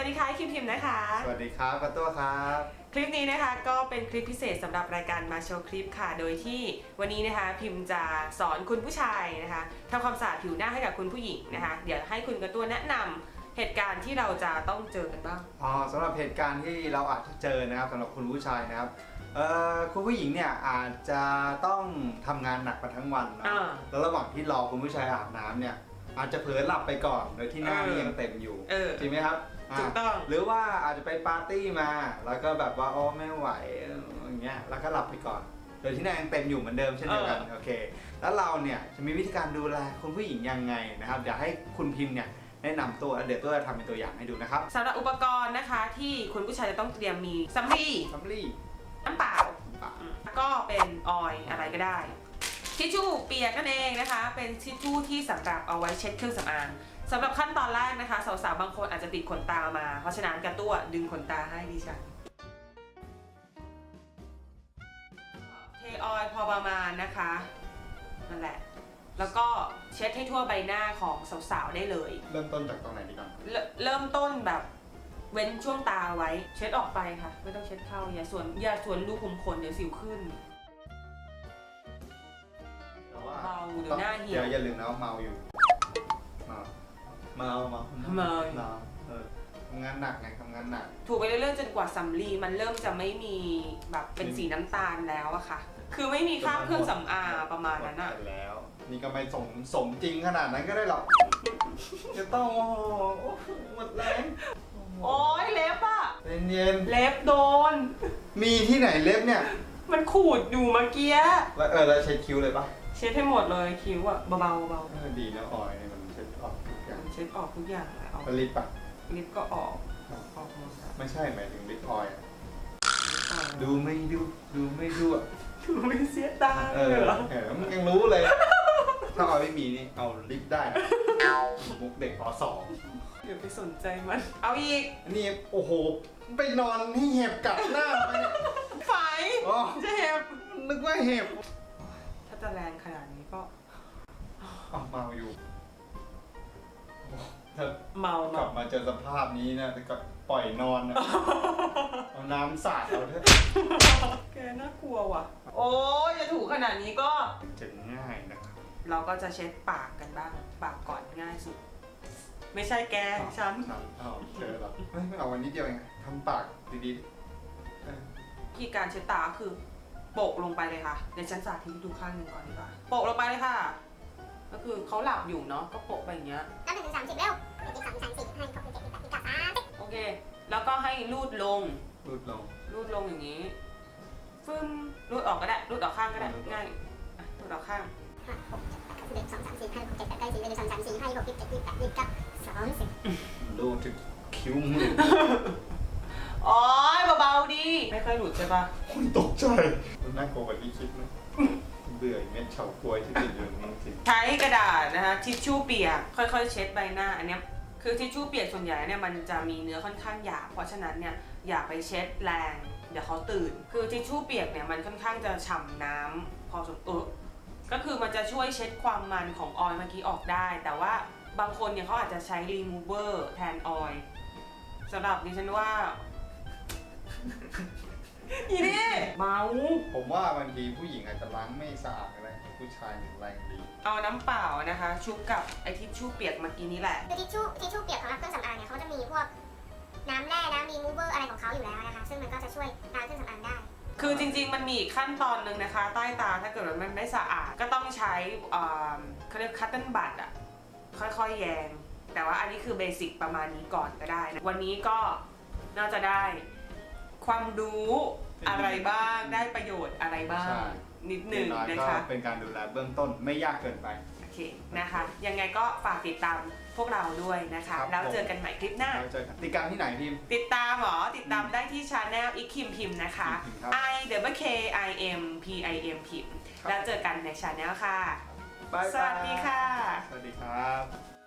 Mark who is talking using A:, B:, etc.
A: วัสดีค่ะคิมพิมนะคะ
B: สวัสดีครับกระตัวครับ
A: คลิปนี้นะคะก็เป็นคลิปพิเศษสำหรับรายการมาโชว์คลิปค่ะ โดยที่วันนี้นะคะพิมจะสอนคุณผู้ชายนะคะทำความสะอาดผิวหน้าให้กับคุณผู้หญิงนะคะ เดี๋ยวให้คุณกระตัวแนะนำเหตุการณ์ที่เราจะต้องเจอกันบ้าง
B: อ๋อสำหรับเหตุการณ์ที่เราอาจจะเจอนะครับสำหรับคุณผู้ชายนะครับเอ่อคุณผู้หญิงเนี่ยอาจจะต้องทำงานหนักมาทั้งวันเนอะ
A: อ่า
B: แล้วระหว่างที่รอคุณผู้ชายอาบน้ำเนี่ย อาจจะเผลอหลับไปก่อนโดยที่หน้า
A: เออ
B: นี่ยังเต็มอยู่
A: เออ
B: จริงไหมครับา
A: ถูกต้อง
B: หรือว่าอาจจะไปปาร์ตี้มา แล้วก็แบบว่าโอ้ไม่ไหวอย่างเงี้ยแล้วก็หลับไปก่อน โดยที่หน้ายังเต็มอยู่เหมือนเดิมเช่นเดียวกันโอเค แล้วเราเนี่ยจะมีวิธีการดูแลคุณผู้หญิงยังไงนะครับเดี๋ยวให้คุณพิมพ์เนี่ยแนะนำตัวแล้วเดี๋ยวตัวจะทำเป็นตัวอย่างให้ดูนะครับ
A: สำหรับอุปกรณ์นะคะที่คุณผู้ชายจะต้องเตรียมมีซัมลี
B: ซัมลี่
A: น้ำเปล่าอืมแล้วก็เป็นออยล์อะไรก็ได้ ทิชชู่เปียกนั่นเองนะคะ เป็นทิชชู่ที่สำหรับเอาไว้เช็ดเครื่องสำอางสำหรับขั้นตอนแรกนะคะสาวๆบางคนอาจจะติดขนตามา เพราะฉะนั้นกระตัวดึงขนตาให้ดิฉันเทออยล์พอประมาณนะคะนั่นแหละ แล้วก็เช็ดให้ทั่วใบหน้าของสาวๆได้เลย
B: เริ่มต้นจากตรงไหนดีก่อน
A: เริ่มเริ่มต้นแบบเว้นช่วงตาไว้ เช็ดออกไปค่ะ ไม่ต้องเช็ดเข้าอย่าส่วนอย่าส่วนรูขุมขนเดี๋ยวสิวขึ้น เมาเดี๋ยวหน้าเหี่ยว
B: เดี๋ยวอย่าลืมนะว่าเมาอยู่ เมา เมา เมา
A: เมา
B: เมา เออทำงานหนักไงทำงานหนัก
A: ถูกไปเรื่อยๆจนกว่าสำลีมันเริ่มจะไม่มีแบบเป็นสีน้ำตาลแล้วอะค่ะ คือไม่มีคราบเครื่องสำอางประมาณนั้นอะ
B: หดไปแล้ว นี่ก็ไม่สมสมจริงขนาดนั้นก็ได้หรอก จะต้องโอ้โหหมดแรง
A: โอ้ยเล็บอะ
B: เย็น
A: เล็บโดน
B: ๆมีที่ไหนเล็บเนี่ย
A: มันขูดอยู่เมื่อกี้
B: แล้วเออแล้วใช้คิ้วเลยปะ
A: เช็ดให้หมดเลยคิ้วอะเบาๆเบา
B: เออดีนะออยเนี่ยมันเช็ดออกทุกอย่าง
A: ๆเช็ดออกทุกอย่างเลยเอา
B: ผลิตปะ
A: ลิปก็ออกออกหมดอะ
B: ไม่ใช่หมายถึงลิปออยล์อะ
A: ออก
B: ดูไม่ดูดูไม่ดูอะ
A: ดูไม่เสียตา
B: เอ
A: เล
B: อย
A: เหรอ
B: เออมึงยังรู้เลย ถ้าออยไม่มีนี่เอาลิปได้นะมุกเด็กปสอง
A: อย่าไปสนใจมัน เอาอีก
B: อันนี้โอ้โห ไปนอนให้เห็บกัดหน้าไปเนี่ย
A: ไฟ
B: อ๋อ
A: จะเห็บ
B: นึกว่าเห็บ
A: ถ้า จะแรงขนาดนี้ก็
B: อ้าวเมาอยู่โอ้ถ้า
A: เมาก
B: ลั
A: เมา
B: บมาเจอสภาพนี้นะแต่ก็ปล่อยนอนนะ เอาน้ำสาดเอาเถอะ
A: แกน่ากลัวว่ะ โอ้ยจะถูกขนาดนี้ก็
B: จะง่ายนะครับ
A: เราก็จะเช็ดปากกันบ้าง ปากก่อนง่ายสุด ไม่ใช่แกฉัน
B: ฉันเอาเจอแล้วเฮ้ยไม่เอาวันนี้เดียวเองทำปากดีๆเออ
A: ที่การเช็ดตาก็คือ โปะลงไปเลยค่ะเดี๋ยวฉันสาธิตให้ดูข้างหนึ่งก่อนดีกว่าโปะลงไปเลยค่ะ ก็คือเขาหลับอยู่เนาะก็โปะไปอย่างเงี้ย
C: นับหนึ่งถึงสามสิบเร็วหนึ่งถึงสามถึงสามสิบห้าหกเจ็ดแปดเก้าสิบสามสิบ
A: โอเค แล้วก็ให้รูดลง
B: รูดลง
A: รูดลงอย่างนี้ฟึ่มรูดออกก็ได้รูดออกข้างก็ได้ง่ายอะรูดออกข้าง
C: ห้าหกเจ็ดแปดเก้าสิบเอ็ดสองสามสี่ห้าหกเจ็ดแปดเก้าสิบเอ็ดสองสามสี่ห้าหกเจ็ดแปดยี่สิบแปดยี่สิบเก้าสามสิบ
B: รูดถึงคิ้วมือ
A: อ๋อเบาๆ ดีไม่เคยหลุดใช่ปะ
B: คุณตกใจมันน่ากลัวกว่าที่คิดนะเบื่อไอ้เม็ดเฉาก๊วยที่ติดอยู่ตรงนี้จริง
A: ใช้กระดาษนะคะทิชชู่เปียกค่อย ๆ เช็ดใบหน้าอันเนี้ยคือทิชชู่เปียกส่วนใหญ่เนี่ยมันจะมีเนื้อค่อนข้างหยาบเพราะฉะนั้นเนี่ยอย่าไปเช็ดแรง เดี๋ยวเขาตื่น คือทิชชู่เปียกเนี่ยมันค่อนข้างจะฉ่ำน้ำพอสมเออก็คือมันจะช่วยเช็ดความมันของออยล์เมื่อกี้ออกได้ แต่ว่าบางคนเนี่ยเขาอาจจะใช้รีมูเวอร์แทนออยล์สำหรับดิฉันว่า อีนี่เมา
B: ผมว่าบางทีผู้หญิงอาจจะล้างไม่สะอาดก็ได้ผู้ชายเนี่ยแรงดี
A: เอาน้ำเปล่านะคะ ชุบกับไอทิชชู่เปียกเมื่อกี้นี้แหละ
C: คือทิชชู่ทิชชู่เปียกสำหรับเครื่องสำอางเนี่ยเขาจะมีพวกน้ำแร่น้ำรีมูเวอร์อะไรของเขาอยู่แล้วนะคะ ซึ่งมันก็จะช่วยล้างเครื่องสำอางได้
A: คือจริงๆ มันมีอีกขั้นตอนหนึ่งนะคะ ใต้ตาถ้าเกิดว่ามันไม่สะอาดก็ต้องใช้อ่าเขาเรียกคัตเติลบัตอะค่อยๆแยง แต่ว่าอันนี้คือเบสิกประมาณนี้ก่อนก็ได้นะวันนี้ก็น่าจะได้ ความรู้อะไรบ้างได้ประโยชน์อะไรบ้าง
B: ใช่
A: นิดหนึ่ง
B: อย่างอย
A: นะ
B: ก็
A: คะ
B: เป็นการดูแลเบื้องต้นไม่ยากเกินไป
A: โอเคนะคะ ยังไงก็ฝากติดตามพวกเราด้วยนะคะ
B: ครับ
A: แล้วเจอกันใหม่คลิปหน้า
B: เราเจอกันติดตามที่ไหนพิมพ์
A: ติดตามเหรอ ติดตามได้ที่ช anel อีคิมพิมพ์นะคะ
B: พิมพ์ครับ
A: i w k i m p i m พิมพ์
B: ครับ
A: แล้วเจอกันในช anel ค่ะ
B: บ๊ายบาย
A: สวัสดีค่ะ
B: สวัสดีครับ